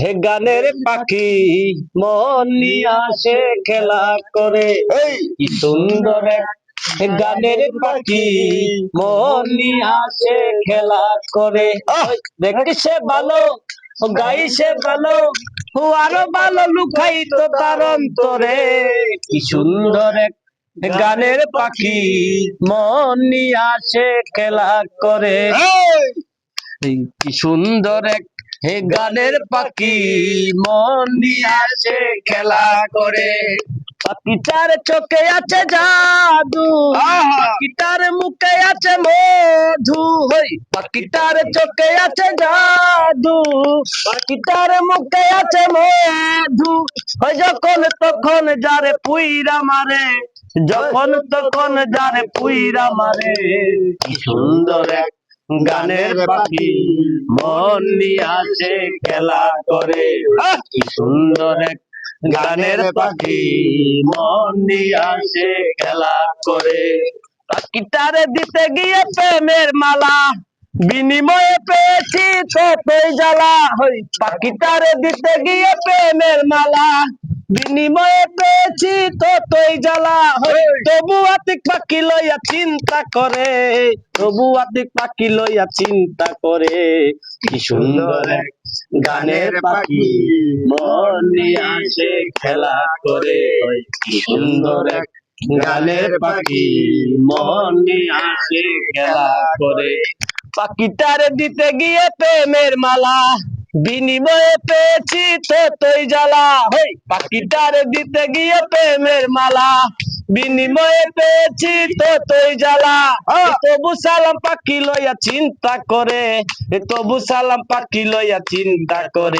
হে গানের পাখি মন নিয়ে আসে খেলা করে। কি সুন্দর গানের পাখি মন নিয়ে আসে খেলা করে। সে ভালো গাই সে ভালো আরও ভালো লুকাই তো তার অন্তরে। কি সুন্দর এক গানের পাখি মন নিয়ে আসে খেলা করে। কি সুন্দর এক হে গানের পাখি মন নিয়ে আসে খেলা করে। পাখিটার চোখে আছে জাদু পাখিটার মুখে আছে মধু। হই। পাখিটার চোখে আছে জাদু পাখিটার মুখে আছে মধু। ওই যখন তখন যারে পুইরা মারে যখন তখন যারে পুইরা মারে। কি সুন্দর এক গানের পাখি মন নিয়ে খেলা করে। কি সুন্দর এক গানের পাখি মন নিয়ে খেলা করে। পাখিটারে দিতে গিয়ে প্রেমের মালা বিনিময়ে পেয়েছি ততই জ্বালা। হই পাখিটারে দিতে গিয়ে প্রেমের মালা বিনিময়ে পেয়েছি ততই জ্বালা। হই তবু আতিক পাখি লইয়া চিন্তা করে। তবু আতিক পাখি লইয়া চিন্তা করে। কি সুন্দর গানের পাখি। মন নিয়ে আসে খেলা করে। কি সুন্দর এক গানের পাখি। মন নিয়ে আসে খেলা করে। পাখিটারে দিতে গিয়ে প্রেমের মালা। বিনিময়ে পেয়েছি ততই জ্বালা। হই পাখিটার দিতে গিয়ে প্রেমের মালা। বিনিময়ে পেয়েছি ততই জ্বালা। হ্যাঁ। তবু সালাম পাখি লইয়া চিন্তা করে তবু সালাম পাখি লইয়া চিন্তা করে।